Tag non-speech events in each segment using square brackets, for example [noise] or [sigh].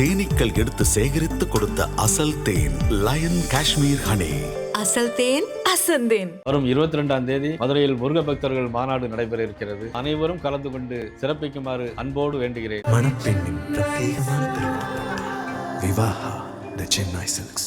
தேனீக்கள் எடுத்து சேகரித்து கொடுத்த அசல் தேன் லயன் காஷ்மீர் ஹனி. அசல் தேன் அசந்தேன் வரும் இருபத்தி ரெண்டாம் தேதி மதுரையில் முருக பக்தர்கள் மாநாடு நடைபெற இருக்கிறது அனைவரும் கலந்து கொண்டு சிறப்பிக்குமாறு அன்போடு வேண்டுகிறேன். மணப்பெண்ணின் பிரத்யேகமான திருமணம் விவாஹா த சென்னை சில்க்ஸ்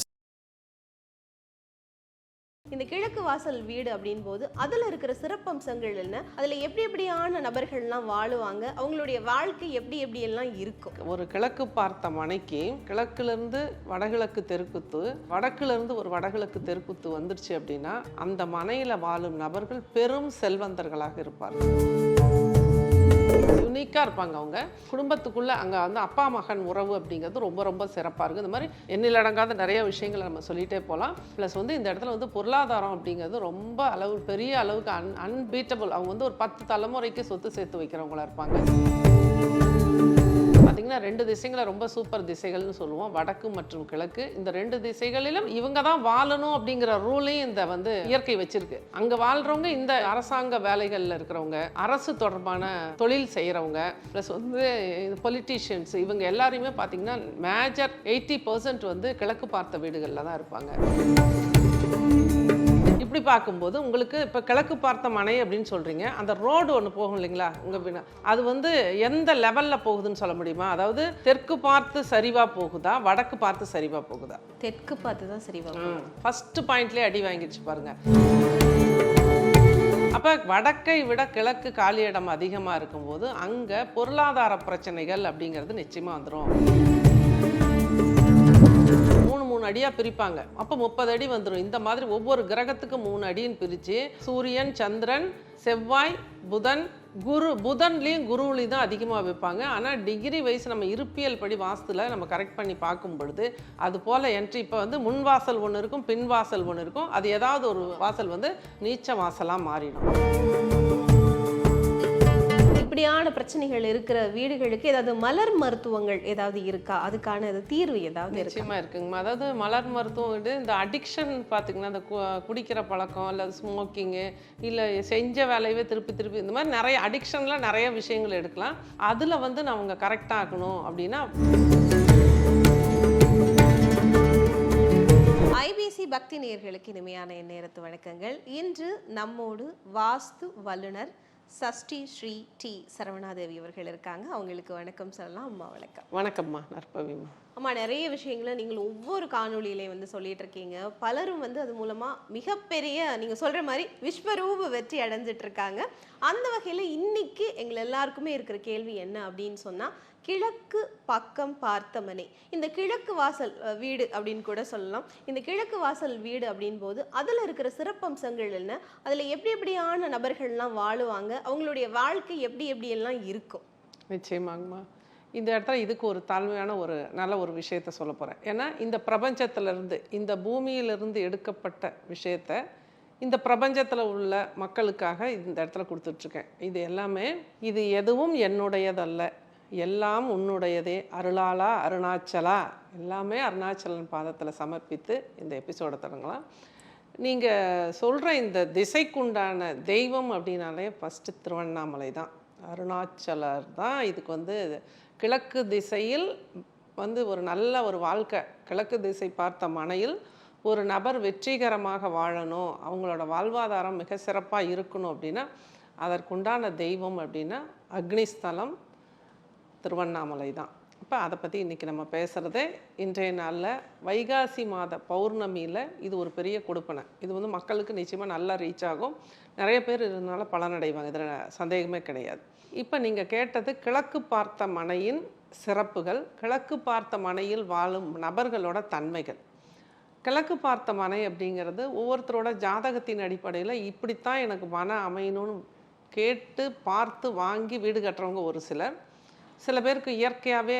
இந்த கிழக்கு வாசல் வீடு அப்படின் போது அதில் இருக்கிற சிறப்பம்சங்கள் என்ன? அதில் எப்படி எப்படியான நபர்கள்லாம் வாழுவாங்க? அவங்களுடைய வாழ்க்கை எப்படி எப்படி எல்லாம் இருக்கும்? ஒரு கிழக்கு பார்த்த மனைக்கு கிழக்குலேருந்து வடகிழக்கு தெருக்குத்து வடக்குலேருந்து ஒரு வடகிழக்கு தெருக்குத்து வந்துருச்சு அப்படின்னா அந்த மனையில் வாழும் நபர்கள் பெரும் செல்வந்தர்களாக இருப்பார்கள். யுனிக்காக இருப்பாங்க அவங்க. குடும்பத்துக்குள்ளே அங்கே வந்து அப்பா மகன் உறவு அப்படிங்கிறது ரொம்ப ரொம்ப சிறப்பாக இருக்குது இந்த மாதிரி எண்ணிலடங்காத நிறைய விஷயங்களை நம்ம சொல்லிகிட்டே போகலாம். ப்ளஸ் வந்து இந்த இடத்துல வந்து பொருளாதாரம் அப்படிங்கிறது ரொம்ப அளவு பெரிய அளவுக்கு அன் அன்பீட்டபிள் அவங்க வந்து ஒரு பத்து தலைமுறைக்கு சொத்து சேர்த்து வைக்கிறவங்களா இருப்பாங்க. பார்த்தீங்கன்னா ரெண்டு திசைகளை ரொம்ப சூப்பர் திசைகள்னு சொல்லுவோம். வடக்கு மற்றும் கிழக்கு. இந்த ரெண்டு திசைகளிலும் இவங்க தான் வாழணும் அப்படிங்கிற ரூலையும் இந்த வந்து இயற்கை வச்சிருக்கு. அங்கே வாழ்றவங்க இந்த அரசாங்க வேலைகளில் இருக்கிறவங்க அரசு தொடர்பான தொழில் செய்கிறவங்க ப்ளஸ் வந்து பொலிட்டீஷியன்ஸ் இவங்க எல்லாரையுமே பார்த்தீங்கன்னா மேஜர் எயிட்டி பர்சன்ட் வந்து கிழக்கு பார்த்த வீடுகளில் தான் இருப்பாங்க. இப்படி பார்க்கும்போது உங்களுக்கு இப்போ கிழக்கு பார்த்த மனை அப்படின்னு சொல்கிறீங்க அந்த ரோடு ஒன்று போகும் இல்லைங்களா? உங்கள் அது வந்து எந்த லெவலில் போகுதுன்னு சொல்ல முடியுமா? அதாவது தெற்கு பார்த்து சரிவாக போகுதா? வடக்கு பார்த்து சரிவாக போகுதா? தெற்கு பார்த்து தான் சரி வரும் ஃபஸ்ட்டு பாயிண்ட்லேயே அடி வாங்கிடுச்சு பாருங்க. அப்போ வடக்கை விட கிழக்கு காலியிடம் அதிகமாக இருக்கும்போது அங்கே பொருளாதார பிரச்சனைகள் அப்படிங்கிறது நிச்சயமாக வந்துடும் மூணு அடியாக பிரிப்பாங்க. அப்போ முப்பது அடி வந்துடும் இந்த மாதிரி ஒவ்வொரு கிரகத்துக்கும் மூணு அடின்னு பிரித்து சூரியன் சந்திரன் செவ்வாய் புதன் குரு புதன்லேயும் குருவிலையும் தான் அதிகமாக வைப்பாங்க. ஆனால் டிகிரி வைஸ் நம்ம இருப்பியல் படி வாஸ்துல நம்ம கரெக்ட் பண்ணி பார்க்கும் பொழுது அது போல் என்ட்ரி இப்போ வந்து முன் வாசல் ஒன்று இருக்கும் பின் வாசல் ஒன்று இருக்கும். அது ஏதாவது ஒரு வாசல் வந்து நீச்ச வாசலாக மாறிடும். இப்படியான பிரச்சனைகள் இருக்கிற வீடுகளுக்கு ஏதாவது மலர் மருத்துவங்கள் ஏதாவது இருக்கா? அதுக்கான அது தீர்வு ஏதாவது இருக்கா? நிச்சயமாக இருக்குங்கம்மா. அதாவது மலர் மருத்துவம் வந்து இந்த அடிக்ஷன் பார்த்தீங்கன்னா இந்த குடிக்கிற பழக்கம் இல்லை ஸ்மோக்கிங்கு இல்லை செஞ்ச வேலையவே திருப்பி திருப்பி இந்த மாதிரி நிறைய அடிக்ஷனில் நிறைய விஷயங்கள் எடுக்கலாம். அதில் வந்து நான் அவங்க கரெக்டாக ஆக்கணும் அப்படின்னா ஐபிசி பக்தி நேயர்களுக்கு இனிமையான நேரத்து வணக்கங்கள். இன்று நம்மோடு வாஸ்து வல்லுனர் சஷ்டி ஸ்ரீ டி சரவணாதேவி அவர்கள் இருக்காங்க. அவங்களுக்கு வணக்கம் சொல்லலாம். அம்மா வணக்கம். வணக்கம்மா. நற்பவிமா. ஆமாம் நிறைய விஷயங்களை நீங்கள் ஒவ்வொரு காணொளியிலையும் வந்து சொல்லிட்டு இருக்கீங்க பலரும் வந்து அது மூலமா மிகப்பெரிய நீங்க சொல்ற மாதிரி விஸ்வரூப வெற்றி அடைஞ்சிட்டு இருக்காங்க அந்த வகையில் இன்னைக்கு எங்கள் எல்லாருக்குமே இருக்கிற கேள்வி என்ன அப்படின்னு சொன்னால் கிழக்கு பக்கம் பார்த்த மனை இந்த கிழக்கு வாசல் வீடு அப்படின்னு கூட சொல்லலாம். இந்த கிழக்கு வாசல் வீடு அப்படின் போது அதுல இருக்கிற சிறப்பம்சங்கள் என்ன? அதில் எப்படி எப்படியான நபர்கள்லாம் வாழுவாங்க? அவங்களுடைய வாழ்க்கை எப்படி எப்படியெல்லாம் இருக்கும்? நிச்சயமாங்கம்மா. இந்த இடத்துல இதுக்கு ஒரு தாழ்மையான ஒரு நல்ல ஒரு விஷயத்த சொல்ல போகிறேன் ஏன்னா இந்த பிரபஞ்சத்திலிருந்து இந்த பூமியிலிருந்து எடுக்கப்பட்ட விஷயத்த இந்த பிரபஞ்சத்தில் உள்ள மக்களுக்காக இந்த இடத்துல கொடுத்துட்ருக்கேன். இது எல்லாமே இது எதுவும் என்னுடையதல்ல. எல்லாம் உன்னுடையதே. அருளாளா அருணாச்சலா. எல்லாமே அருணாச்சலன் பாதத்தில் சமர்ப்பித்து இந்த எபிசோடை தொடங்கலாம். நீங்கள் சொல்கிற இந்த திசைக்குண்டான தெய்வம் அப்படின்னாலே ஃபஸ்ட்டு திருவண்ணாமலை தான். அருணாச்சலர் தான். இதுக்கு வந்து கிழக்கு திசையில் வந்து ஒரு நல்ல ஒரு வாழ்க்கை. கிழக்கு திசை பார்த்த மனையில் ஒரு நபர் வெற்றிகரமாக வாழணும். அவங்களோட வாழ்வாதாரம் மிக சிறப்பாக இருக்கணும் அப்படின்னா அதற்குண்டான தெய்வம் அப்படின்னா அக்னிஸ்தலம் திருவண்ணாமலை தான். இப்போ அதை பற்றி இன்றைக்கி நம்ம பேசுகிறதே இன்றைய நாளில் வைகாசி மாத பௌர்ணமியில் இது ஒரு பெரிய கொடுப்பனை. இது வந்து மக்களுக்கு நிச்சயமாக நல்லா ரீச் ஆகும். நிறைய பேர் இதனால் பலனடைவாங்க. இதில் சந்தேகமே கிடையாது. இப்போ நீங்கள் கேட்டது கிழக்கு பார்த்த மனையின் சிறப்புகள் கிழக்கு பார்த்த மனையில் வாழும் நபர்களோட தன்மைகள். கிழக்கு பார்த்த மனை அப்படிங்கிறது ஒவ்வொருத்தரோட ஜாதகத்தின் அடிப்படையில் இப்படித்தான் எனக்கு மன அமையணும்னு கேட்டு பார்த்து வாங்கி வீடு கட்டுறவங்க ஒரு சிலர். சில பேருக்கு இயற்கையாகவே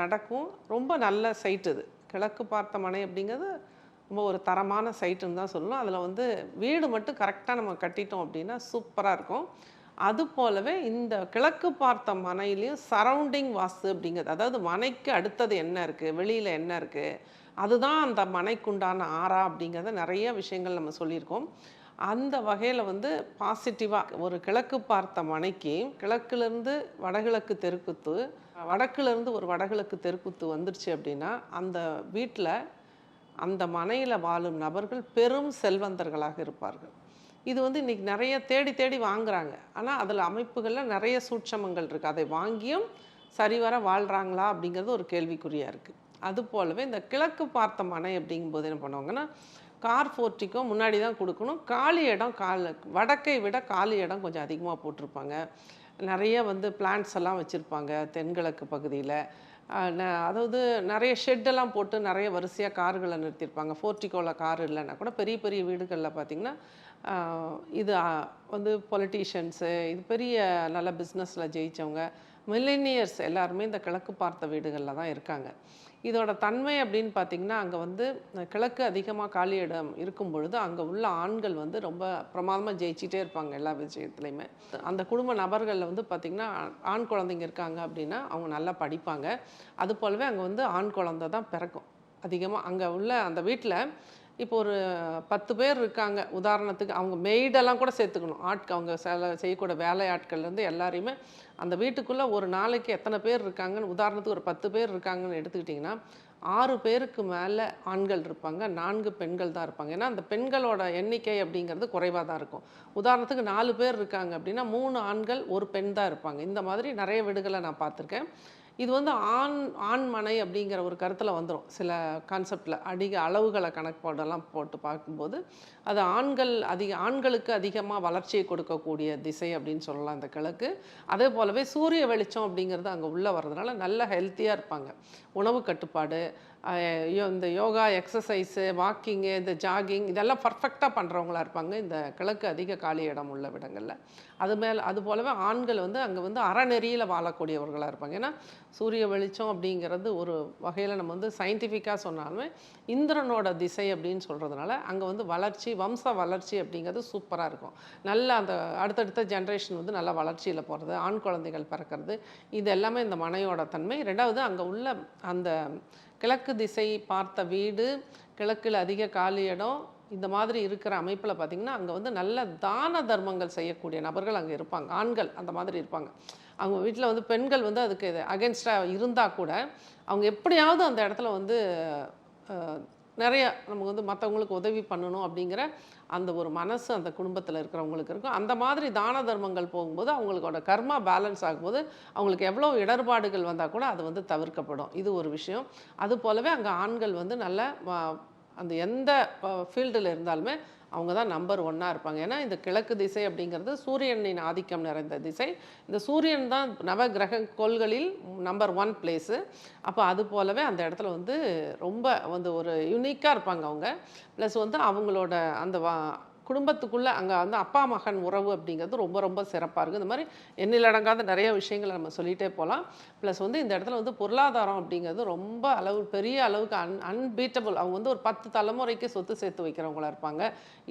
நடக்கும். ரொம்ப நல்ல சைட் இது. கிழக்கு பார்த்த மனை அப்படிங்கிறது ரொம்ப ஒரு தரமான சைட்டுன்னு தான் சொல்லணும். அதில் வந்து வீடு மட்டும் கரெக்டாக நம்ம கட்டிட்டோம் அப்படின்னா சூப்பராக இருக்கும். அது போலவே இந்த கிழக்கு பார்த்த மனையிலையும் சரௌண்டிங் வாஸ்து அப்படிங்கிறது. அதாவது மனைக்கு அடுத்தது என்ன இருக்குது வெளியில் என்ன இருக்குது அதுதான் அந்த மனைக்குண்டான ஆறா அப்படிங்கிறத நிறைய விஷயங்கள் நம்ம சொல்லியிருக்கோம். அந்த வகையில் வந்து பாசிட்டிவாக ஒரு கிழக்கு பார்த்த மனைக்கு கிழக்குலேருந்து வடகிழக்கு தெருக்குத்து வடக்குலேருந்து ஒரு வடகிழக்கு தெருக்குத்து வந்துருச்சு அப்படின்னா அந்த வீட்டில் அந்த மனையில் வாழும் நபர்கள் பெரும் செல்வந்தர்களாக இருப்பார்கள். இது வந்து இன்றைக்கி நிறைய தேடி தேடி வாங்குகிறாங்க ஆனால் அதில் அமைப்புகளில் நிறைய சூட்சமங்கள் இருக்குது அதை வாங்கியும் சரிவர வாழ்கிறாங்களா அப்படிங்கிறது ஒரு கேள்விக்குறியாக இருக்குது அது போலவே இந்த கிழக்கு பார்த்த மனை அப்படிங்கும்போது என்ன பண்ணுவாங்கன்னா கார் ஃபோர்ட்டிக்கோ முன்னாடி தான் கொடுக்கணும். காலி இடம் கால வடக்கை விட காலி இடம் கொஞ்சம் அதிகமாக போட்டிருப்பாங்க. நிறைய வந்து பிளான்ட்ஸ் எல்லாம் வச்சுருப்பாங்க தென்கிழக்கு பகுதியில். அதாவது நிறைய ஷெட்டெல்லாம் போட்டு நிறைய வரிசையாக கார்களை நிறுத்தியிருப்பாங்க ஃபோர்ட்டிக்கோவில் கார் இல்லைன்னா கூட பெரிய பெரிய வீடுகளில் பார்த்திங்கன்னா இது வந்து பொலிட்டீஷியன்ஸு இது பெரிய நல்ல பிஸ்னஸில் ஜெயித்தவங்க மில்லினியர்ஸ் எல்லாருமே இந்த கிழக்கு பார்த்த வீடுகளில் தான் இருக்காங்க. இதோட தன்மை அப்படின்னு பார்த்திங்கன்னா அங்கே வந்து கிழக்கு அதிகமாக காலி இடம் இருக்கும் பொழுது அங்கே உள்ள ஆண்கள் வந்து ரொம்ப பிரமாதமாக ஜெயிச்சிட்டே இருப்பாங்க எல்லா விஷயத்துலையுமே. அந்த குடும்ப நபர்களில் வந்து பார்த்திங்கன்னா ஆண் குழந்தைங்க இருக்காங்க அப்படின்னா அவங்க நல்லா படிப்பாங்க. அது போலவே அங்கே வந்து ஆண் குழந்தை தான் பிறக்கும். அதிகமாக அங்கே உள்ள அந்த வீட்டில் இப்போ ஒரு பத்து பேர் இருக்காங்க. உதாரணத்துக்கு அவங்க மெய்டெல்லாம் கூட சேர்த்துக்கணும். ஆட்கள் அவங்க சில செய்யக்கூடிய வேலை ஆட்கள்லேருந்து எல்லாரையுமே அந்த வீட்டுக்குள்ளே ஒரு நாளைக்கு எத்தனை பேர் இருக்காங்கன்னு உதாரணத்துக்கு ஒரு பத்து பேர் இருக்காங்கன்னு எடுத்துக்கிட்டிங்கன்னா ஆறு பேருக்கு மேலே ஆண்கள் இருப்பாங்க. நான்கு பெண்கள் தான் இருப்பாங்க. ஏன்னா அந்த பெண்களோட எண்ணிக்கை அப்படிங்கிறது குறைவாக தான் இருக்கும். உதாரணத்துக்கு நாலு பேர் இருக்காங்க அப்படின்னா மூணு ஆண்கள் ஒரு பெண் தான் இருப்பாங்க. இந்த மாதிரி நிறைய வீடுகளை நான் பார்த்துருக்கேன். இது வந்து ஆண் ஆண்மனை அப்படிங்கிற ஒரு கருத்தில் வந்துடும் சில கான்செப்டில் அதிக அளவுகளை கணக்கோடெல்லாம் போட்டு பார்க்கும்போது அது ஆண்கள் அதிக ஆண்களுக்கு அதிகமாக வளர்ச்சியை கொடுக்கக்கூடிய திசை அப்படின்னு சொல்லலாம் அந்த கிழக்கு. அதே போலவே சூரிய வெளிச்சம் அப்படிங்கிறது அங்கே உள்ளே வர்றதுனால நல்ல ஹெல்த்தியாக இருப்பாங்க. உணவு கட்டுப்பாடு இந்த யோகா எக்ஸசைஸு வாக்கிங்கு இந்த ஜாகிங் இதெல்லாம் பர்ஃபெக்டாக பண்ணுறவங்களா இருப்பாங்க. இந்த கிழக்கு அதிக காலி இடம் உள்ள இடங்களில். அது மேலே அது போலவே ஆண்கள் வந்து அங்கே வந்து அறநெறியில் வாழக்கூடியவர்களாக இருப்பாங்க. ஏன்னா சூரிய வெளிச்சம் அப்படிங்கிறது ஒரு வகையில் நம்ம வந்து சயின்டிஃபிக்காக சொன்னாலுமே இந்திரனோட திசை அப்படின்னு சொல்கிறதுனால அங்கே வந்து வளர்ச்சி வம்ச வளர்ச்சி அப்படிங்கிறது சூப்பராக இருக்கும். நல்ல அந்த அடுத்தடுத்த ஜென்ரேஷன் வந்து நல்ல வளர்ச்சியில் போகிறது ஆண் குழந்தைகள் பிறக்கிறது இது எல்லாமே இந்த மனையோட தன்மை. ரெண்டாவது அங்கே உள்ள அந்த கிழக்கு திசை பார்த்த வீடு கிழக்கில் அதிக காலி இடம் இந்த மாதிரி இருக்கிற அமைப்பில் பார்த்திங்கன்னா அங்கே வந்து நல்ல தான தர்மங்கள் செய்யக்கூடிய நபர்கள் அங்கே இருப்பாங்க. ஆண்கள் அந்த மாதிரி இருப்பாங்க. அவங்க வீட்டில் வந்து பெண்கள் வந்து அதுக்கு அகென்ஸ்டாக இருந்தால் கூட அவங்க எப்படியாவது அந்த இடத்துல வந்து நிறைய நமக்கு வந்து மற்றவங்களுக்கு உதவி பண்ணணும் அப்படிங்கிற அந்த ஒரு மனசு அந்த குடும்பத்தில் இருக்கிறவங்களுக்கு இருக்கும். அந்த மாதிரி தான தர்மங்கள் போகும்போது அவங்களோட கர்மா பேலன்ஸ் ஆகும்போது அவங்களுக்கு எவ்வளோ இடர்பாடுகள் வந்தால் கூட அது வந்து தவிர்க்கப்படும். இது ஒரு விஷயம். அது போலவே அங்கே ஆண்கள் வந்து நல்ல அந்த எந்த ஃபீல்டில் இருந்தாலுமே அவங்க தான் நம்பர் ஒன்னாக இருப்பாங்க. ஏன்னா இந்த கிழக்கு திசை அப்படிங்கிறது சூரியனின் ஆதிக்கம் நிறைந்த திசை. இந்த சூரியன் தான் நவ கிரக கோள்களில் நம்பர் ஒன் பிளேஸு அப்போ அது போலவே அந்த இடத்துல வந்து ரொம்ப வந்து ஒரு யூனிக்காக இருப்பாங்க அவங்க. ப்ளஸ் வந்து அவங்களோட அந்த வா குடும்பத்துக்குள்ளே அங்கே வந்து அப்பா மகன் உறவு அப்படிங்கிறது ரொம்ப ரொம்ப சிறப்பாக இருக்குது இந்த மாதிரி எண்ணிலடங்காத நிறைய விஷயங்களை நம்ம சொல்லிகிட்டே போகலாம் ப்ளஸ் வந்து இந்த இடத்துல வந்து பொருளாதாரம் அப்படிங்கிறது ரொம்ப அளவு பெரிய அளவுக்கு அன் அன்பீட்டபிள் அவங்க வந்து ஒரு பத்து தலைமுறைக்கு சொத்து சேர்த்து வைக்கிறவங்களா இருப்பாங்க.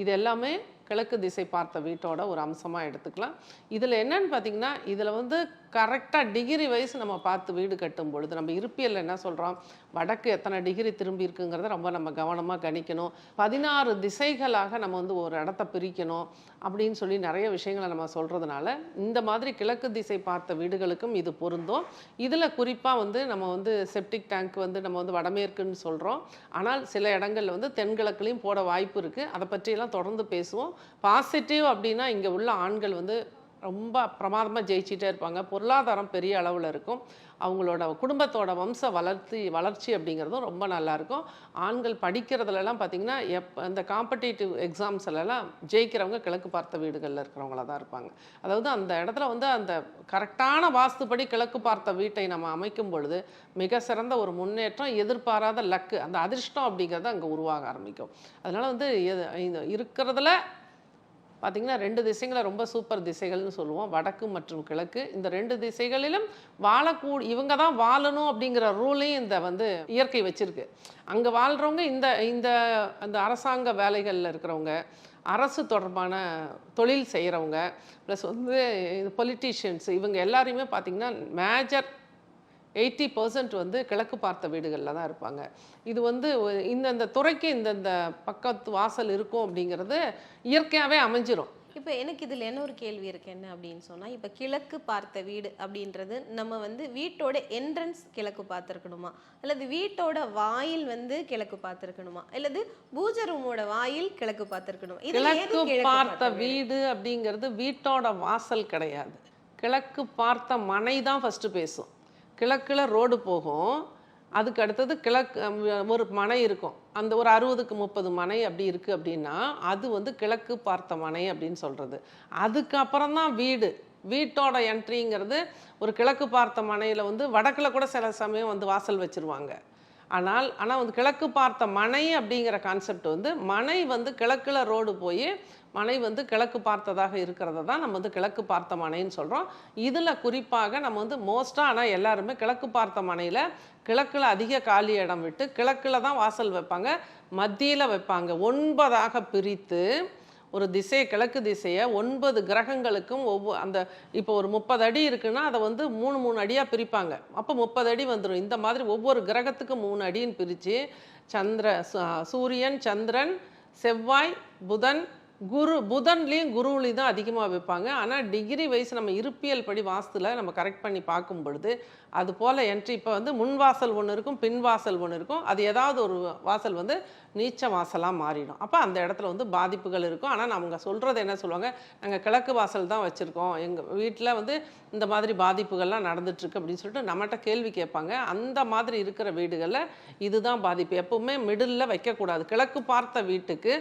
இது எல்லாமே கிழக்கு திசை பார்த்த வீட்டோட ஒரு அம்சமாக எடுத்துக்கலாம். இதில் என்னன்னு பார்த்தீங்கன்னா இதில் வந்து கரெக்டாக டிகிரி வைஸ் நம்ம பார்த்து வீடு கட்டும் பொழுது நம்ம இருப்பியல் என்ன சொல்கிறோம் வடக்கு எத்தனை டிகிரி திரும்பி இருக்குங்கிறத ரொம்ப நம்ம கவனமாக கணிக்கணும். பதினாறு திசைகளாக நம்ம வந்து ஒரு இடத்த பிரிக்கணும் அப்படின்னு சொல்லி நிறைய விஷயங்களை நம்ம சொல்கிறதுனால இந்த மாதிரி கிழக்கு திசை பார்த்த வீடுகளுக்கும் இது பொருந்தும். இதில் குறிப்பாக வந்து நம்ம வந்து செப்டிக் டேங்க் வந்து நம்ம வந்து வடமேற்குன்னு சொல்கிறோம் ஆனால் சில இடங்களில் வந்து தென்கிழக்குலையும் போட வாய்ப்பு இருக்குது அதை பற்றியெல்லாம் தொடர்ந்து பேசுவோம். பாசிட்டிவ் அப்படின்னா இங்கே உள்ள ஆண்கள் வந்து ரொம்ப பிரமாதமாக ஜெயிச்சிட்டே இருப்பாங்க. பொருளாதாரம் பெரிய அளவில் இருக்கும். அவங்களோட குடும்பத்தோட வம்ச வளர்த்தி வளர்ச்சி அப்படிங்கிறதும் ரொம்ப நல்லாயிருக்கும் ஆண்கள் படிக்கிறதுலலாம் பார்த்திங்கன்னா எப் அந்த காம்படிட்டிவ் எக்ஸாம்ஸ்லலாம் ஜெயிக்கிறவங்க கிழக்கு பார்த்த வீடுகளில் இருக்கிறவங்களா தான் இருப்பாங்க. அதாவது அந்த இடத்துல வந்து அந்த கரெக்டான வாஸ்துப்படி கிழக்கு பார்த்த வீட்டை நம்ம அமைக்கும் பொழுது மிக சிறந்த ஒரு முன்னேற்றம் எதிர்பாராத லக்கு அந்த அதிர்ஷ்டம் அப்படிங்கிறது அங்கே உருவாக ஆரம்பிக்கும். அதனால் வந்து எது- இருக்கிறதுல பார்த்திங்கன்னா ரெண்டு திசைகளை ரொம்ப சூப்பர் திசைகள்னு சொல்லுவோம். வடக்கு மற்றும் கிழக்கு. இந்த ரெண்டு திசைகளிலும் வாழக்கூ இவங்க தான் வாழணும் அப்படிங்கிற ரூலையும் இந்த வந்து இயற்கை வச்சுருக்கு. அங்கே வாழ்கிறவங்க இந்த இந்த அந்த அரசாங்க வேலைகளில் இருக்கிறவங்க அரசு தொடர்பான தொழில் செய்கிறவங்க ப்ளஸ் வந்து பொலிட்டீஷியன்ஸ் இவங்க எல்லாரையுமே பார்த்திங்கன்னா மேஜர் எயிட்டி பர்சன்ட் வந்து கிழக்கு பார்த்த வீடுகளில் தான் இருப்பாங்க. இது வந்து இந்தந்த துறைக்கு இந்தந்த பக்கத்து வாசல் இருக்கும் அப்படிங்கிறது இயற்கையாகவே அமைஞ்சிரும். இப்போ எனக்கு இதில் என்ன ஒரு கேள்வி இருக்கு? என்ன அப்படின்னு சொன்னால் இப்போ கிழக்கு பார்த்த வீடு அப்படின்றது நம்ம வந்து வீட்டோட என்ட்ரன்ஸ் கிழக்கு பார்த்துருக்கணுமா? அல்லது வீட்டோட வாயில் வந்து கிழக்கு பார்த்துருக்கணுமா? அல்லது பூஜை ரூமோட வாயில் கிழக்கு பார்த்துருக்கணுமா? கிழக்கு பார்த்த வீடு? அப்படிங்கிறது வீட்டோட வாசல் கிடையாது. கிழக்கு பார்த்த மனை தான் ஃபஸ்ட்டு பேசும். கிழக்கில் ரோடு போகும். அதுக்கு அடுத்தது கிழக்கு ஒரு மனை இருக்கும். அந்த ஒரு அறுபதுக்கு முப்பது மனை அப்படி இருக்குது அப்படின்னா அது வந்து கிழக்கு பார்த்த மனை அப்படின்னு சொல்கிறது அதுக்கப்புறம் தான் வீடு. வீட்டோட என்ட்ரிங்கிறது ஒரு கிழக்கு பார்த்த மனையில் வந்து வடக்கில் கூட சில சமயம் வந்து வாசல் வச்சுருவாங்க. ஆனால் ஆனால் வந்து கிழக்கு பார்த்த மனை அப்படிங்கிற கான்செப்ட் வந்து மனை வந்து கிழக்கில் ரோடு போய் மனை வந்து கிழக்கு பார்த்ததாக இருக்கிறத தான் நம்ம வந்து கிழக்கு பார்த்த மனைன்னு சொல்கிறோம் இதில் குறிப்பாக நம்ம வந்து மோஸ்ட்டாக ஆனால் எல்லாருமே கிழக்கு பார்த்த மனையில் கிழக்கில் அதிக காலி இடம் விட்டு கிழக்கில் தான் வாசல் வைப்பாங்க மத்தியில் வைப்பாங்க. ஒன்பதாக பிரித்து ஒரு திசை கிழக்கு திசையை ஒன்பது கிரகங்களுக்கும் ஒவ்வொரு அந்த இப்போ ஒரு முப்பது அடி இருக்குன்னா அதை வந்து மூணு மூணு அடியாக பிரிப்பாங்க. அப்போ முப்பது அடி வந்துடும் இந்த மாதிரி ஒவ்வொரு கிரகத்துக்கும் மூணு அடின்னு பிரித்து சந்திர சூரியன் சந்திரன் செவ்வாய் புதன் குரு புதன்லேயும் குருவிலையும் தான் அதிகமாக வைப்பாங்க. ஆனால் டிகிரி வைஸ் நம்ம இருப்பியல் படி வாஸ்துல நம்ம கரெக்ட் பண்ணி பார்க்கும் பொழுது அது போல் என்ட்ரி இப்போ வந்து முன் வாசல் ஒன்று இருக்கும் பின் வாசல் ஒன்று இருக்கும். அது ஏதாவது ஒரு வாசல் வந்து நீச்ச வாசலாக மாறிடும். அப்போ அந்த இடத்துல வந்து பாதிப்புகள் இருக்கும். ஆனால் அவங்க சொல்கிறது என்ன சொல்லுவாங்க? நாங்கள் கிழக்கு வாசல் தான் வச்சுருக்கோம். எங்கள் வீட்டில் வந்து இந்த மாதிரி பாதிப்புகள்லாம் நடந்துட்டுருக்கு அப்படின்னு சொல்லிட்டு நம்மகிட்ட கேள்வி கேட்பாங்க. அந்த மாதிரி இருக்கிற வீடுகளில் இதுதான் பாதிப்பு. எப்பவுமே மிடில் வைக்கக்கூடாது. கிழக்கு பார்த்த வீட்டுக்கு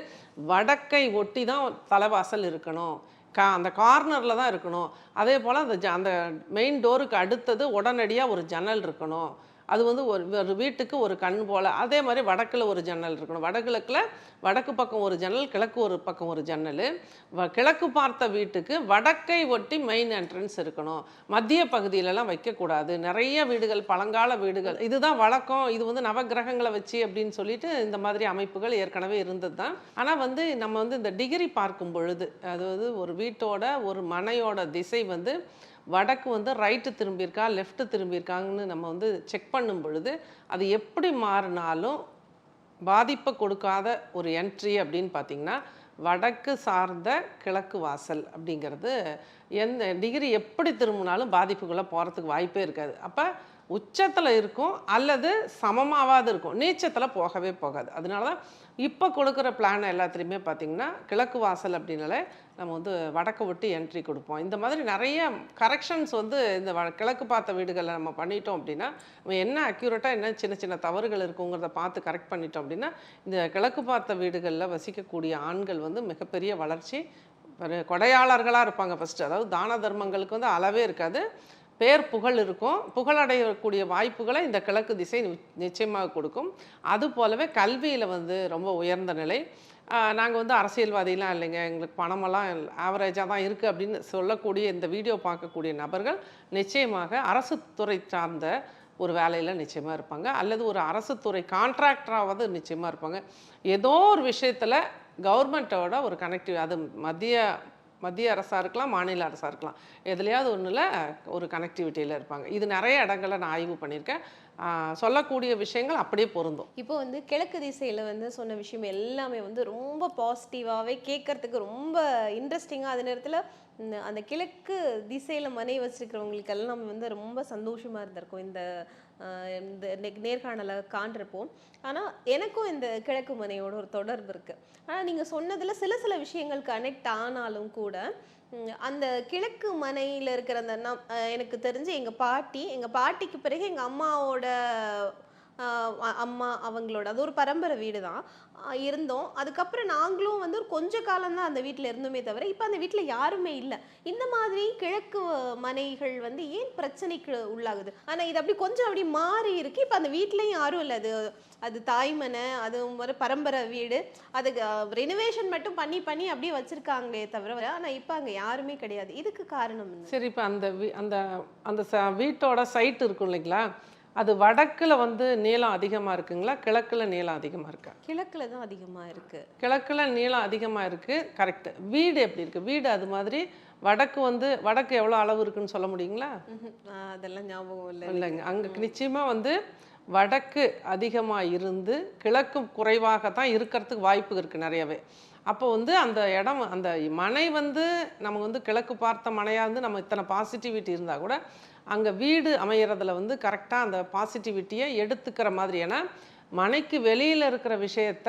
வடக்கை ஒட்டி தான் தலைவாசல் இருக்கணும். கா அந்த கார்னரில் தான் இருக்கணும். அதே போல் அந்த ஜ அந்த மெயின் டோருக்கு அடுத்தது உடனடியாக ஒரு ஜன்னல் இருக்கணும். அது வந்து ஒரு ஒரு வீட்டுக்கு ஒரு கண் போல். அதே மாதிரி வடக்கில் ஒரு ஜன்னல் இருக்கணும். வடகிழக்கில் வடக்கு பக்கம் ஒரு ஜன்னல் கிழக்கு ஒரு பக்கம் ஒரு ஜன்னல். வ கிழக்கு பார்த்த வீட்டுக்கு வடக்கை ஒட்டி மெயின் என்ட்ரன்ஸ் இருக்கணும். மத்திய பகுதியிலலாம் வைக்கக்கூடாது. நிறைய வீடுகள் பழங்கால வீடுகள். இதுதான் வழக்கம். இது வந்து நவக்கிரகங்களை வச்சு அப்படின்னு சொல்லிட்டு இந்த மாதிரி அமைப்புகள் ஏற்கனவே இருந்தது தான் ஆனால் வந்து நம்ம வந்து இந்த டிகிரி பார்க்கும் பொழுது அதாவது ஒரு வீட்டோட ஒரு மனையோட திசை வந்து வடக்கு வந்து ரைட்டு திரும்பியிருக்கா லெஃப்ட்டு திரும்பியிருக்காங்கன்னு நம்ம வந்து செக் பண்ணும் பொழுது அது எப்படி மாறினாலும் பாதிப்பை கொடுக்காத ஒரு என்ட்ரி அப்படின்னு பார்த்தீங்கன்னா வடக்கு சார்ந்த கிழக்கு வாசல் அப்படிங்கிறது எந்த டிகிரி எப்படி திரும்பினாலும் பாதிப்புக்குள்ளே போகிறதுக்கு வாய்ப்பே இருக்காது. அப்போ உச்சத்தில் இருக்கும் அல்லது சமமாவாது இருக்கும். நீச்சத்தில் போகவே போகாது. அதனால தான் இப்போ கொடுக்குற பிளான் எல்லாத்துலேயுமே பார்த்தீங்கன்னா கிழக்கு வாசல் அப்படின்னாலே நம்ம வந்து வடக்கு விட்டு என்ட்ரி கொடுப்போம். இந்த மாதிரி நிறைய கரெக்ஷன்ஸ் வந்து இந்த வ- கிழக்கு பார்த்த வீடுகளில் நம்ம பண்ணிட்டோம் அப்படின்னா நம்ம என்ன அக்யூரேட்டாக என்ன சின்ன சின்ன தவறுகள் இருக்குங்கிறத பார்த்து கரெக்ட் பண்ணிட்டோம் அப்படின்னா இந்த கிழக்கு பார்த்த வீடுகளில் வசிக்கக்கூடிய ஆண்கள் வந்து மிகப்பெரிய வளர்ச்சி ஒரு கொடையாளர்களாக இருப்பாங்க ஃபஸ்ட்டு அதாவது தான தர்மங்களுக்கு வந்து அளவே இருக்காது. பேர் புகழ் இருக்கும். புகழடையக்கூடிய வாய்ப்புகளை இந்த கிழக்கு திசை நி- நிச்சயமாக கொடுக்கும். அது போலவே கல்வியில் வந்து ரொம்ப உயர்ந்த நிலை. நாங்கள் வந்து அரசியல்வாதிலாம் இல்லைங்க. எங்களுக்கு பணமெல்லாம் ஆவரேஜாக தான் இருக்குது அப்படின்னு சொல்லக்கூடிய இந்த வீடியோ பார்க்கக்கூடிய நபர்கள் நிச்சயமாக அரசு துறை சார்ந்த ஒரு வேலையில் நிச்சயமாக இருப்பாங்க. அல்லது ஒரு அரசு துறை கான்ட்ராக்டராவது நிச்சயமாக இருப்பாங்க. ஏதோ ஒரு விஷயத்தில் கவர்மெண்ட்டோட ஒரு கனெக்டிவ் அது மத்திய மத்திய அரசாக இருக்கலாம் மாநில அரசாக இருக்கலாம். எதுலையாவது ஒன்றில் ஒரு கனெக்டிவிட்டியில் இருப்பாங்க. இது நிறைய இடங்களை நான் ஆய்வு பண்ணியிருக்கேன். சொல்லக்கூடிய விஷயங்கள் அப்படியே பொருந்தும். இப்போ வந்து கிழக்கு திசையில் வந்து சொன்ன விஷயம் எல்லாமே வந்து ரொம்ப பாசிட்டிவாகவே கேட்கறதுக்கு ரொம்ப இன்ட்ரெஸ்டிங்காக அது நேரத்தில் அந்த கிழக்கு திசையில் மனை வச்சிருக்கிறவங்களுக்கெல்லாம் நம்ம வந்து ரொம்ப சந்தோஷமாக இருந்திருக்கும். இந்த இந்த நே- நேர்காணலை காண்றப்போ. ஆனால் எனக்கும் இந்த கிழக்கு மனையோட ஒரு தொடர்பு இருக்குது ஆனால் நீங்கள் சொன்னதில் சில சில விஷயங்கள் கனெக்ட் ஆனாலும் கூட அந்த கிழக்கு மனையில் இருக்கிற அந்த எனக்கு தெரிஞ்சு எங்கள் பாட்டி எங்கள் பாட்டிக்கு பிறகு எங்கள் அம்மாவோட அம்மா அவங்களோட. அது ஒரு பரம்பரை வீடு தான் இருந்தோம். அதுக்கப்புறம் நாங்களும் வந்து ஒரு கொஞ்ச காலம் தான் அந்த வீட்டில் இருந்தோமே தவிர இப்போ அந்த வீட்டில் யாருமே இல்லை. இந்த மாதிரி கிழக்கு மனைகள் வந்து ஏன் பிரச்சனைக்கு உள்ளாகுது? ஆனால் இது அப்படி கொஞ்சம் அப்படி மாறி இருக்கு. இப்போ அந்த வீட்லேயும் யாரும் இல்லை. அது அது தாய்மனை அது ஒரு பரம்பரை வீடு. அதுக்கு ரெனோவேஷன் மட்டும் பண்ணி பண்ணி அப்படியே வச்சிருக்காங்களே தவிர ஆனால் இப்போ அங்கே யாருமே கிடையாது. இதுக்கு காரணம் சரி இப்போ அந்த அந்த அந்த ச வீட்டோட சைட் இருக்கும் இல்லைங்களா? அது வடக்குல வந்து நீளம் அதிகமாக இருக்குங்களா? கிழக்குல நீளம் அதிகமாக இருக்கா? கிழக்குல தான் அதிகமா இருக்கு. கிழக்குல நீளம் அதிகமாக இருக்குது கரெக்டு வீடு எப்படி இருக்குது வீடு அது மாதிரி வடக்கு வந்து வடக்கு எவ்வளோ அளவு இருக்குன்னு சொல்ல முடியுங்களா? அதெல்லாம் ஞாபகம் இல்லை இல்லைங்க. அங்கே நிச்சயமாக வந்து வடக்கு அதிகமாக இருந்து கிழக்கு குறைவாக தான் இருக்கிறதுக்கு வாய்ப்பு இருக்குது நிறையவே. அப்போ வந்து அந்த இடம் அந்த மனை வந்து நம்ம வந்து கிழக்கு பார்த்த மனையாக இருந்து நம்ம இத்தனை பாசிட்டிவிட்டி இருந்தால் கூட அங்கே வீடு அமையிறதுல வந்து கரெக்டாக அந்த பாசிட்டிவிட்டியை எடுத்துக்கிற மாதிரி ஏன்னா மனைக்கு வெளியில் இருக்கிற விஷயத்த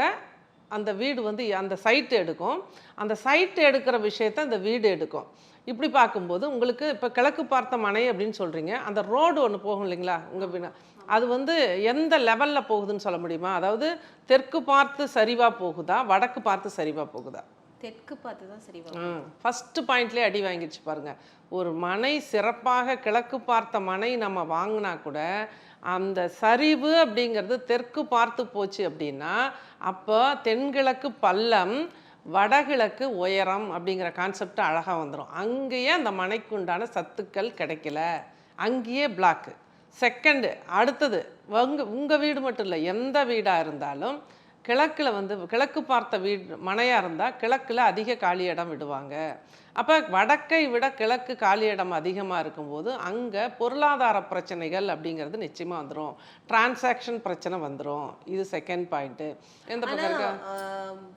அந்த வீடு வந்து அந்த சைட்டு எடுக்கும். அந்த சைட்டு எடுக்கிற விஷயத்த அந்த வீடு எடுக்கும். இப்படி பார்க்கும்போது உங்களுக்கு இப்போ கிழக்கு பார்த்த மனை அப்படின்னு சொல்கிறீங்க அந்த ரோடு ஒன்று போகும் இல்லைங்களா? உங்கள் வீணா அது வந்து எந்த லெவலில் போகுதுன்னு சொல்ல முடியுமா? அதாவது தெற்கு பார்த்து சரிவாக போகுதா? வடக்கு பார்த்து சரிவாக போகுதா? தெற்கு பார்த்து தான் சரி ஃபஸ்ட்டு பாயிண்ட்லேயே அடி வாங்கிடுச்சு பாருங்க. ஒரு மனை சிறப்பாக கிழக்கு பார்த்த மனை நம்ம வாங்கினா கூட அந்த சரிவு அப்படிங்கிறது தெற்கு பார்த்து போச்சு அப்படின்னா அப்போ தென்கிழக்கு பள்ளம் வடகிழக்கு உயரம் அப்படிங்கிற கான்செப்ட் அழகாக வந்துடும் அங்கேயே அந்த மனைக்கு உண்டான சத்துக்கள் கிடைக்கல. அங்கேயே பிளாக்கு செகண்டு அடுத்தது உங்க உங்கள் வீடு மட்டும் இல்லை எந்த வீடாக இருந்தாலும் கிழக்கில் வந்து கிழக்கு பார்த்த வீடு மனையாக இருந்தால் கிழக்கில் அதிக காலி இடம் விடுவாங்க. அப்போ வடக்கை விட கிழக்கு காலி இடம் அதிகமாக இருக்கும்போது அங்கே பொருளாதார பிரச்சனைகள் அப்படிங்கிறது நிச்சயமாக வந்துடும் டிரான்சாக்ஷன் பிரச்சனை வந்துடும் இது செகண்ட் பாயிண்ட்டு எந்த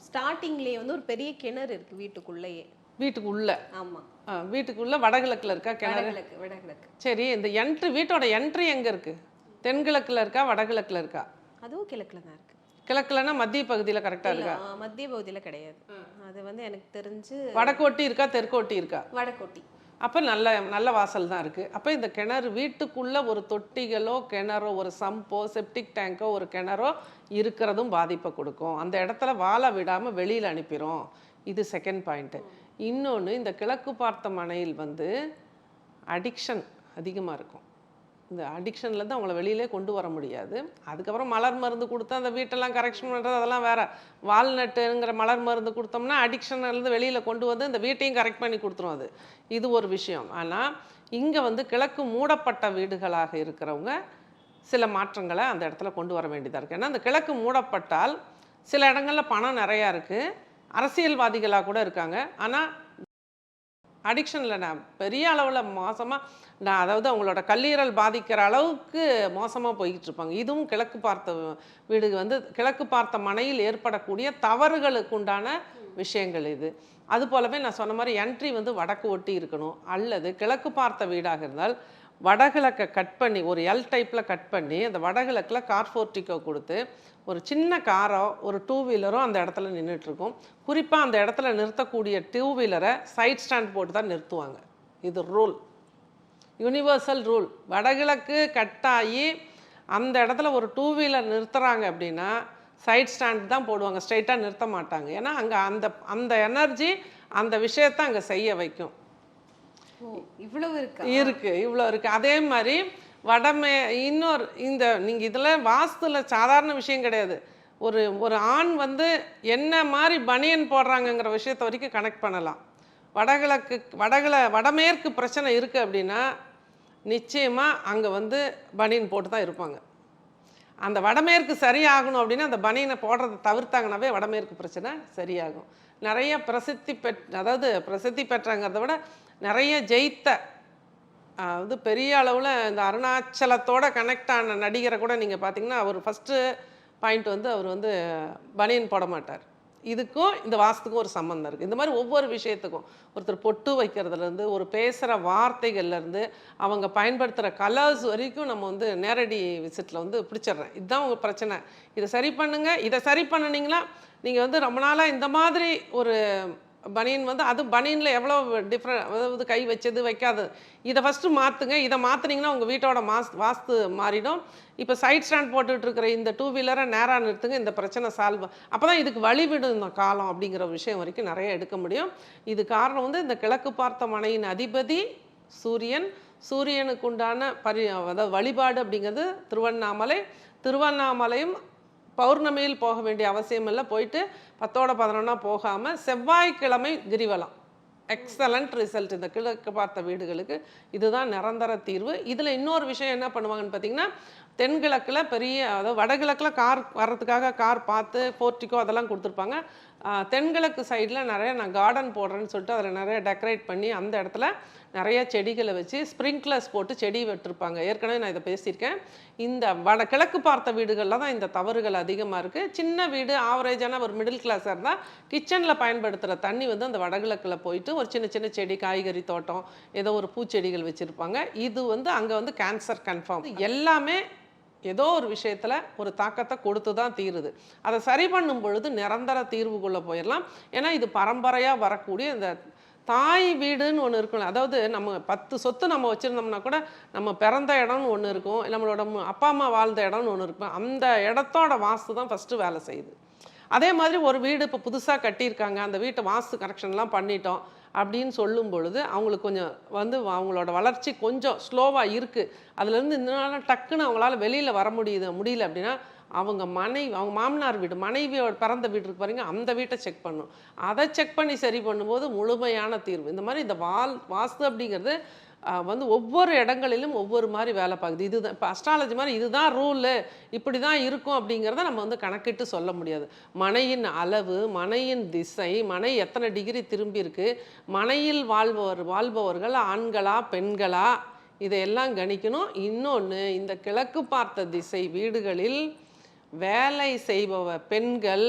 ஸ்டார்டிங்லயே வந்து ஒரு பெரிய கிணறு இருக்கு வீட்டுக்குள்ளேயே. வீட்டுக்கு உள்ள ஆமா. ஆ, வீட்டுக்குள்ள வடகிழக்கில் இருக்கா கிணறு? வடகிழக்கு சரி இந்த என்ட்ரி வீட்டோட என்ட்ரி எங்கே இருக்குது தென்கிழக்கில் இருக்கா வடகிழக்கில் இருக்கா? அதுவும் கிழக்குல தான் இருக்கு. கிழக்குலன்னா மத்திய பகுதியில் கரெக்டாக இருக்கா? மத்திய பகுதியில கிடையாது. அது வந்து எனக்கு தெரிஞ்சு வடக்கோட்டி இருக்கா தெற்கோட்டி இருக்கா? வடகோட்டி அப்போ நல்ல நல்ல வாசல் தான் இருக்குது அப்போ இந்த கிணறு வீட்டுக்குள்ளே ஒரு தொட்டிகளோ கிணறோ ஒரு சம்போ செப்டிக் டேங்கோ ஒரு கிணறோ இருக்கிறதும் பாதிப்பை கொடுக்கும். அந்த இடத்துல வாழ விடாமல் வெளியில் அனுப்பிடும் இது செகண்ட் பாயிண்ட்டு இன்னொன்று இந்த கிழக்கு பார்த்த மனையில் வந்து அடிக்ஷன் அதிகமாக இருக்கும். இந்த அடிக்ஷன்லேருந்து அவங்கள வெளியிலே கொண்டு வர முடியாது. அதுக்கப்புறம் மலர் மருந்து கொடுத்து அந்த வீட்டெல்லாம் கரெக்ஷன் பண்ணுறது அதெல்லாம் வேற. வால்நட்டுங்கிற மலர் மருந்து கொடுத்தோம்னா அடிக்ஷன்லேருந்து வெளியில் கொண்டு வந்து இந்த வீட்டையும் கரெக்ட் பண்ணி கொடுத்துரும் அது. இது ஒரு விஷயம். ஆனால் இங்கே வந்து கிழக்கு மூடப்பட்ட வீடுகளாக இருக்கிறவங்க சில மாற்றங்களை அந்த இடத்துல கொண்டு வர வேண்டியதாக இருக்குது ஏன்னா அந்த கிழக்கு மூடப்பட்டால் சில இடங்களில் பணம் நிறையா இருக்குது அரசியல்வாதிகளாக கூட இருக்காங்க. ஆனால் அடிக்ஷனில் நான் பெரிய அளவில் மோசமாக நான் அதாவது அவங்களோட கல்லீரல் பாதிக்கிற அளவுக்கு மோசமாக போய்கிட்டு இருப்பாங்க. இதுவும் கிழக்கு பார்த்த வீடு வந்து கிழக்கு பார்த்த மனையில் ஏற்படக்கூடிய தவறுகளுக்கு உண்டான விஷயங்கள் இது. அது போலவே நான் சொன்ன மாதிரி என்ட்ரி வந்து வடக்கு ஒட்டி இருக்கணும். அல்லது கிழக்கு பார்த்த வீடாக இருந்தால் வடகிழக்கை கட் பண்ணி ஒரு எல் டைப்பில் கட் பண்ணி அந்த வடகிழக்கில் கார்ஃபோர்டிக்கோ கொடுத்து ஒரு சின்ன காரோ ஒரு டூ வீலரோ அந்த இடத்துல நின்றுட்டுருக்கும் குறிப்பாக அந்த இடத்துல நிறுத்தக்கூடிய டூ வீலரை சைட் ஸ்டாண்ட் போட்டு தான் நிறுத்துவாங்க. இது ரூல் யுனிவர்சல் ரூல் வடகிழக்கு கட்டாயி அந்த இடத்துல ஒரு டூ வீலர் நிறுத்துகிறாங்க அப்படின்னா சைட் ஸ்டாண்ட் தான் போடுவாங்க. ஸ்ட்ரைட்டாக நிறுத்த மாட்டாங்க. ஏன்னா அங்கே அந்த அந்த எனர்ஜி அந்த விஷயத்தை அங்கே செய்ய வைக்கும். இவ்வளவு இருக்கு? இருக்கு இவ்வளோ இருக்கு. அதே மாதிரி வடமே இன்னொரு இந்த நீங்கள் இதில் வாஸ்துல சாதாரண விஷயம் கிடையாது. ஒரு ஒரு ஆண் வந்து என்ன மாதிரி பனியன் போடுறாங்கங்கிற விஷயத்த வரைக்கும் கனெக்ட் பண்ணலாம். வடகிழக்கு வடகிழ வடமேற்கு பிரச்சனை இருக்குது அப்படின்னா நிச்சயமாக அங்கே வந்து பனியன் போட்டு தான் இருப்பாங்க. அந்த வடமேற்கு சரியாகணும் அப்படின்னா அந்த பனியனை போடுறதை தவிர்த்தாங்கனாவே வடமேற்கு பிரச்சனை சரியாகும். நிறைய பிரசித்தி பெற் அதாவது பிரசித்தி பெற்றங்கிறத விட நிறைய ஜெயித்த அதாவது பெரிய அளவில் இந்த அருணாச்சலத்தோட கனெக்ட் ஆன நடிகரை கூட நீங்கள் பார்த்தீங்கன்னா அவர் ஃபஸ்ட்டு பாயிண்ட் வந்து அவர் வந்து பனியன் போட மாட்டார். இதுக்கும் இந்த வாசத்துக்கும் ஒரு சம்மந்தம் இருக்குது இந்த மாதிரி ஒவ்வொரு விஷயத்துக்கும் ஒருத்தர் பொட்டு வைக்கிறதுலேருந்து ஒரு பேசுகிற வார்த்தைகள்லேருந்து அவங்க பயன்படுத்துகிற கலர்ஸ் வரைக்கும் நம்ம வந்து நேரடி விசிட்டில் வந்து பிடிச்சிடுறேன். இதுதான் உங்கள் பிரச்சனை. இதை சரி பண்ணுங்கள் இதை சரி பண்ணுனீங்களா? நீங்கள் வந்து ரொம்ப நாளாக இந்த மாதிரி ஒரு பனியன் வந்து அது பனியனில் எவ்வளோ டிஃப்ரெண்ட் அதாவது கை வச்சது வைக்காது. இதை ஃபஸ்ட்டு மாற்றுங்க இதை மாற்றினீங்கன்னா உங்கள் வீட்டோட மாஸ் வாஸ்து மாறிடும். இப்போ சைட் ஸ்டாண்ட் போட்டுட்டு இருக்கிற இந்த டூ வீலரை நேராக நிறுத்துங்க. இந்த பிரச்சனை சால்வ் அப்போ தான் இதுக்கு வழிவிடும் இந்த காலம் அப்படிங்கிற விஷயம் வரைக்கும் நிறைய எடுக்க முடியும். இது காரணம் வந்து இந்த கிழக்கு பார்த்த மனையின் அதிபதி சூரியன். சூரியனுக்கு உண்டான பரி அதாவது வழிபாடு அப்படிங்கிறது திருவண்ணாமலை. திருவண்ணாமலையும் பௌர்ணமியில் போக வேண்டிய அவசியம் இல்லை. போயிட்டு பத்தோட பதினொன்னா போகாமல் செவ்வாய்க்கிழமை கிரிவலம். எக்ஸலண்ட் ரிசல்ட் இந்த கிழக்கு பார்த்த வீடுகளுக்கு இதுதான் நிரந்தர தீர்வு. இதில் இன்னொரு விஷயம் என்ன பண்ணுவாங்கன்னு பார்த்தீங்கன்னா தென்கிழக்கில் பெரிய அதாவது வடகிழக்கில் கார் வர்றதுக்காக கார் பார்த்து போர்ட்டிக்கோ அதெல்லாம் கொடுத்துருப்பாங்க. தென்கிழக்கு சைடில் நிறைய நான் கார்டன் போடுறேன்னு சொல்லிட்டு அதில் நிறைய டெக்கரேட் பண்ணி அந்த இடத்துல நிறைய செடிகளை வச்சு ஸ்ப்ரிங்க்லர்ஸ் போட்டு செடி வெட்டிருப்பாங்க. ஏற்கனவே நான் இதை பேசியிருக்கேன். இந்த வட கிழக்கு பார்த்த வீடுகளில் தான் இந்த தவறுகள் அதிகமாக இருக்குது சின்ன வீடு ஆவரேஜான ஒரு மிடில் கிளாஸாக இருந்தால் கிச்சனில் பயன்படுத்துகிற தண்ணி வந்து அந்த வடகிழக்கில் போயிட்டு ஒரு சின்ன சின்ன செடி காய்கறி தோட்டம் ஏதோ ஒரு பூச்செடிகள் வச்சுருப்பாங்க. இது வந்து அங்கே வந்து கேன்சர் கன்ஃபார்ம் எல்லாமே ஏதோ ஒரு விஷயத்தில் ஒரு தாக்கத்தை கொடுத்து தான் தீருது. அதை சரி பண்ணும் பொழுது நிரந்தர தீர்வுக்குள்ளே போயிடலாம். ஏன்னா இது பரம்பரையாக வரக்கூடிய இந்த தாய் வீடுன்னு ஒன்று இருக்கும் அதாவது நம்ம பத்து சொத்து நம்ம வச்சுருந்தோம்னா கூட நம்ம பிறந்த இடம்னு ஒன்று இருக்கும் நம்மளோட மு- அப்பா அம்மா வாழ்ந்த இடம்னு ஒன்று இருக்கும். அந்த இடத்தோட வாஸ்து தான் ஃபஸ்ட்டு வேலை செய்யுது. அதே மாதிரி ஒரு வீடு இப்போ புதுசாக கட்டியிருக்காங்க அந்த வீட்டை வாஸ்து கரெக்ஷன்லாம் பண்ணிட்டோம். அப்படின்னு சொல்லும் பொழுது அவங்களுக்கு கொஞ்சம் வந்து அவங்களோட வளர்ச்சி கொஞ்சம் ஸ்லோவாக இருக்குது அதுலேருந்து இதனால டக்குன்னு அவங்களால வெளியில் வர முடியுது முடியல அப்படின்னா அவங்க மனைவி அவங்க மாமனார் வீடு மனைவியோட பிறந்த வீடு இருக்கு பாருங்க அந்த வீட்டை செக் பண்ணும். அதை செக் பண்ணி சரி பண்ணும்போது முழுமையான தீர்வு. இந்த மாதிரி இந்த வால் வாஸ்து அப்படிங்கிறது வந்து ஒவ்வொரு இடங்களிலும் ஒவ்வொரு மாதிரி வேலை பார்க்குது. இதுதான் இப்போ அஸ்ட்ராலஜி மாதிரி இதுதான் ரூலு இப்படி தான் இருக்கும் அப்படிங்கிறத நம்ம வந்து கணக்கிட்டு சொல்ல முடியாது. மனையின் அளவு மனையின் திசை மனை எத்தனை டிகிரி திரும்பி இருக்கு மனையில் வாழ்பவர் வாழ்பவர்கள் ஆண்களா பெண்களா? இதையெல்லாம் கணிக்கணும். இன்னொன்று இந்த கிழக்கு பார்த்த திசை வீடுகளில் வேலை செய்பவ பெண்கள்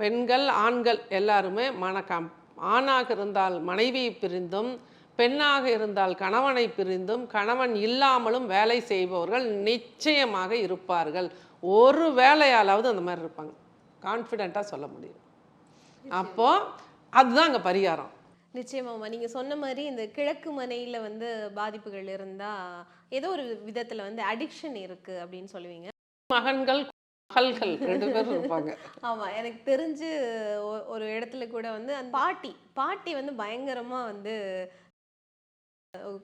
பெண்கள் ஆண்கள் எல்லாருமே மணக்கம் ஆணாக இருந்தால் மனைவியை பிரிந்தும் பெண்ணாக இருந்தால் கணவனை பிரிந்தும் கணவன் இல்லாமலும் வேலை செய்பவர்கள் நிச்சயமாக இருப்பார்கள். ஒரு வேலையாலாவது அந்த மாதிரி இருப்பாங்க. கான்ஃபிடெண்ட்டாக சொல்ல முடியும். அப்போ அதுதான் அங்கே பரிகாரம். நிச்சயமாம்மா நீங்க சொன்ன மாதிரி இந்த கிழக்கு மனையில வந்து பாதிப்புகள் இருந்தா ஏதோ ஒரு விதத்துல வந்து அடிக்ஷன் இருக்கு அப்படின்னு சொல்லுவீங்க. மகன்கள் மகள்கள் ரெண்டு பேரும் இருப்பாங்க. [laughs] ஆமா எனக்கு தெரிஞ்சு ஒரு இடத்துல கூட வந்து அந்த பாட்டி பாட்டி வந்து பயங்கரமா வந்து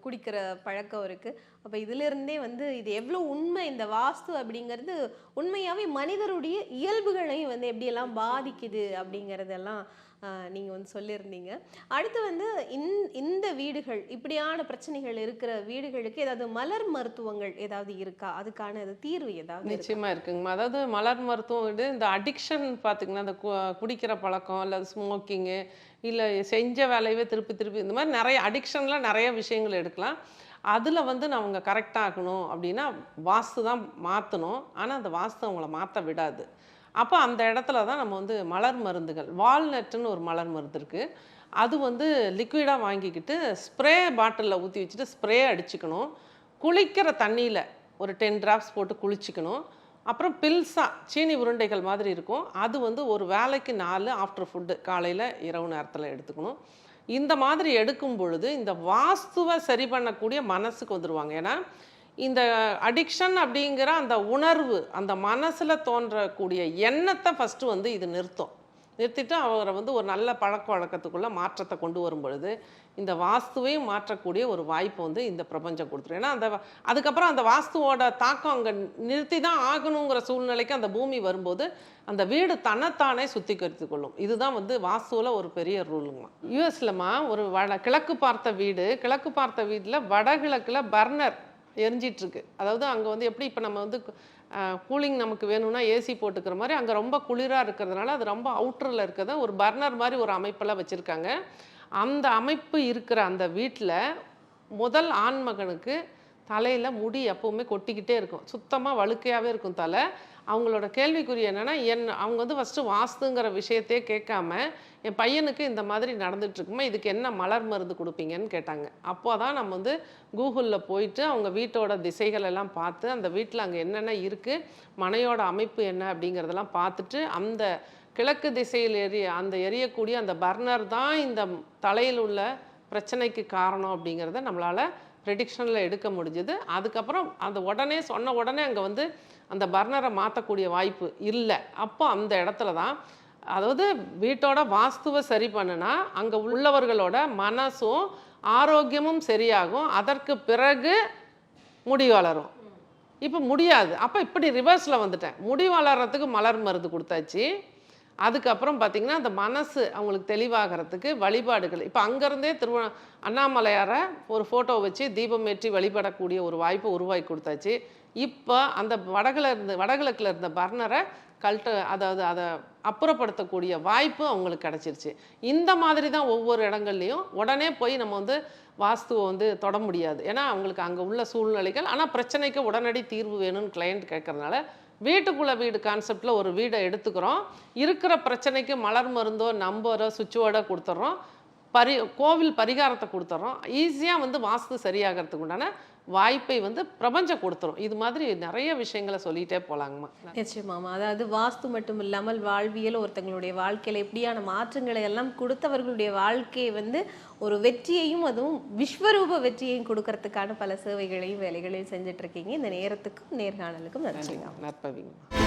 குடிக்கிற பழக்கம் இருக்கு. அப்ப இதுல இருந்தே வந்து இது எவ்வளவு உண்மை இந்த வாஸ்து அப்படிங்கிறது உண்மையாவே மனிதருடைய இயல்புகளையும் வந்து எப்படியெல்லாம் பாதிக்குது அப்படிங்கறதெல்லாம் நீங்கள் வந்து சொல்லியிருந்தீங்க. அடுத்து வந்து இந் இந்த வீடுகள் இப்படியான பிரச்சனைகள் இருக்கிற வீடுகளுக்கு ஏதாவது மலர் மருத்துவங்கள் ஏதாவது இருக்கா? அதுக்கான அது தீர்வு ஏதாவது நிச்சயமாக இருக்குங்கம்மா அதாவது மலர் மருத்துவம் வந்து இந்த அடிக்ஷன் பார்த்தீங்கன்னா இந்த கு- குடிக்கிற பழக்கம் இல்லை ஸ்மோக்கிங்கு இல்லை செஞ்ச வேலையவே திருப்பி திருப்பி இந்த மாதிரி நிறைய அடிக்ஷன்லாம் நிறைய விஷயங்கள் எடுக்கலாம். அதில் வந்து நான் அவங்க கரெக்டாக அப்படின்னா வாஸ்து தான் மாற்றணும் ஆனால் அந்த வாஸ்து அவங்கள மாற்ற விடாது. அப்போ அந்த இடத்துல தான் நம்ம வந்து மலர் மருந்துகள் வால்நட்டுன்னு ஒரு மலர் மருந்து இருக்குது அது வந்து லிக்விடாக வாங்கிக்கிட்டு ஸ்ப்ரே பாட்டிலில் ஊற்றி வச்சுட்டு ஸ்ப்ரே அடிச்சுக்கணும். குளிக்கிற தண்ணியில் ஒரு டென் டிராப்ஸ் போட்டு குளிச்சுக்கணும். அப்புறம் பில்ஸா சீனி உருண்டைகள் மாதிரி இருக்கும். அது வந்து ஒரு வேலைக்கு நாலு ஆஃப்டர் ஃபுட்டு காலையில் இரவு நேரத்தில் எடுத்துக்கணும். இந்த மாதிரி எடுக்கும் பொழுது இந்த வாஸ்துவை சரி பண்ணக்கூடிய மனசுக்கு வந்துடுவாங்க ஏன்னா இந்த அடிக்ஷன் அப்படிங்கிற அந்த உணர்வு அந்த மனசில் தோன்றக்கூடிய எண்ணத்தை ஃபஸ்ட்டு வந்து இது நிறுத்தும். நிறுத்திட்டு அவரை வந்து ஒரு நல்ல பழக்க வழக்கத்துக்குள்ளே மாற்றத்தை கொண்டு வரும் பொழுது இந்த வாஸ்துவையும் மாற்றக்கூடிய ஒரு வாய்ப்பு வந்து இந்த பிரபஞ்சம் கொடுத்துரும். ஏன்னா அந்த அதுக்கப்புறம் அந்த வாஸ்துவோட தாக்கம் அங்கே நிறுத்தி தான் ஆகணுங்கிற சூழ்நிலைக்கு அந்த பூமி வரும்போது அந்த வீடு தன்னைத்தானே சுத்திகரித்து கொள்ளும். இதுதான் வந்து வாஸ்துவில் ஒரு பெரிய ரூலுங்கம்மா யூஎஸ்லம்மா ஒரு வட கிழக்கு பார்த்த வீடு கிழக்கு பார்த்த வீட்டில் வடகிழக்கில் பர்னர் எரிஞ்சிட்ருக்கு. அதாவது அங்கே வந்து எப்படி இப்போ நம்ம வந்து கூலிங் நமக்கு வேணும்னா ஏசி போட்டுக்கிற மாதிரி அங்கே ரொம்ப குளிராக இருக்கிறதுனால அது ரொம்ப அவுட்டரில் இருக்கிறத ஒரு பர்னர் மாதிரி ஒரு அமைப்பெல்லாம் வச்சுருக்காங்க. அந்த அமைப்பு இருக்கிற அந்த வீட்டில் முதல் ஆண்மகனுக்கு தலையில் முடி எப்பவுமே கொட்டிக்கிட்டே இருக்கும். சுத்தமாக வழுக்கையாகவே இருக்கும் தலை. அவங்களோட கேள்விக்குறி என்னென்னா என் அவங்க வந்து ஃபஸ்ட்டு வாஸ்துங்கிற விஷயத்தையே கேட்காம என் பையனுக்கு இந்த மாதிரி நடந்துகிட்ருக்குமா இதுக்கு என்ன மலர் மருந்து கொடுப்பீங்கன்னு கேட்டாங்க. அப்போ தான் நம்ம வந்து கூகுளில் போயிட்டு அவங்க வீட்டோட திசைகள் எல்லாம் பார்த்து அந்த வீட்டில் அங்கே என்னென்ன இருக்குது மனையோட அமைப்பு என்ன அப்படிங்கிறதெல்லாம் பார்த்துட்டு அந்த கிழக்கு திசையில் எரிய அந்த எரியக்கூடிய அந்த பர்னர் தான் இந்த தலையில் உள்ள பிரச்சனைக்கு காரணம் அப்படிங்கிறத நம்மளால் ப்ரெடிக்ஷனில் எடுக்க முடிஞ்சுது. அதுக்கப்புறம் அந்த உடனே சொன்ன உடனே அங்கே வந்து அந்த பர்னரை மாற்றக்கூடிய வாய்ப்பு இல்லை. அப்போ அந்த இடத்துல தான் அதாவது வீட்டோட வாஸ்துவை சரி பண்ணுனா அங்கே உள்ளவர்களோட மனசும் ஆரோக்கியமும் சரியாகும். அதற்கு பிறகு முடி வளரும். இப்போ முடியாது. அப்போ இப்படி ரிவர்ஸில் வந்துட்டேன். முடி வளர்கிறதுக்கு மலர் மருந்து கொடுத்தாச்சு. அதுக்கப்புறம் பார்த்திங்கன்னா அந்த மனசு அவங்களுக்கு தெளிவாகிறதுக்கு வழிபாடுகள். இப்போ அங்கேருந்தே திருவ அண்ணாமலையாரை ஒரு ஃபோட்டோ வச்சு தீபம் ஏற்றி வழிபடக்கூடிய ஒரு வாய்ப்பை உருவாக்கி கொடுத்தாச்சு. இப்போ அந்த வடகில் இருந்து வடகிழக்கில் இருந்த பர்னரை கல்ட்டு அதாவது அதை அப்புறப்படுத்தக்கூடிய வாய்ப்பு அவங்களுக்கு கிடச்சிருச்சு. இந்த மாதிரி தான் ஒவ்வொரு இடங்கள்லையும் உடனே போய் நம்ம வந்து வாஸ்துவை வந்து தொட முடியாது. ஏன்னா அவங்களுக்கு அங்கே உள்ள சூழ்நிலைகள் ஆனால் பிரச்சனைக்கு உடனடி தீர்வு வேணும்னு கிளையண்ட் கேட்கறதுனால வீட்டுக்குள்ள வீடு கான்செப்டில் ஒரு வீடை எடுத்துக்கிறோம். இருக்கிற பிரச்சனைக்கு மலர் மருந்தோ நம்பரோ சுவிட்சோட கொடுத்துட்றோம் பரி கோவில் பரிகாரத்தை கொடுத்துட்றோம் ஈஸியாக வந்து வாஸ்து சரியாகிறதுக்கு உண்டான வாய்ப்பை வந்து பிரபஞ்சம் கொடுத்துரும். இது மாதிரி நிறைய விஷயங்களை சொல்லிகிட்டே போகலாங்கம்மா நிச்சயமாமா அதாவது வாஸ்து மட்டும் இல்லாமல் வாழ்வியல் ஒருத்தங்களுடைய வாழ்க்கையில எப்படியான மாற்றங்களை எல்லாம் கொடுத்தவர்களுடைய வாழ்க்கையை வந்து ஒரு வெற்றியையும் அதுவும் விஸ்வரூப வெற்றியையும் கொடுக்கறதுக்கான பல சேவைகளையும் வேலைகளையும் செஞ்சுட்டு இருக்கீங்க இந்த நேரத்துக்கும் நேர்காணலுக்கும் நன்றிங்க நற்பவிங்கம்மா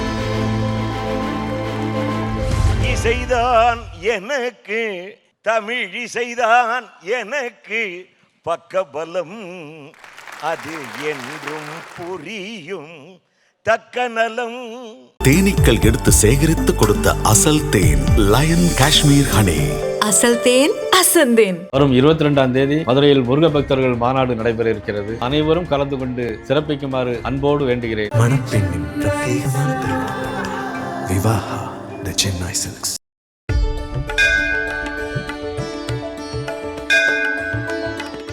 இசைதான் எனக்கு தமிழ் இசைதான் எனக்கு பக்கபலம். அது என்றும் புரியும். தக்க நலம். தேனீக்கள் எடுத்து சேகரித்து கொடுத்த அசல் தேன் லயன் காஷ்மீர் ஹனி. அசல் தேன் அசந்தேன் வரும் இருபத்தி ரெண்டாம் தேதி மதுரையில் முருக பக்தர்கள் மாநாடு நடைபெற இருக்கிறது. அனைவரும் கலந்து கொண்டு சிறப்பிக்குமாறு அன்போடு வேண்டுகிறேன். மணப்பெண்ணின் பிரத்யேகமான திருமணம். விவாஹா த சென்னை சில்க்ஸ்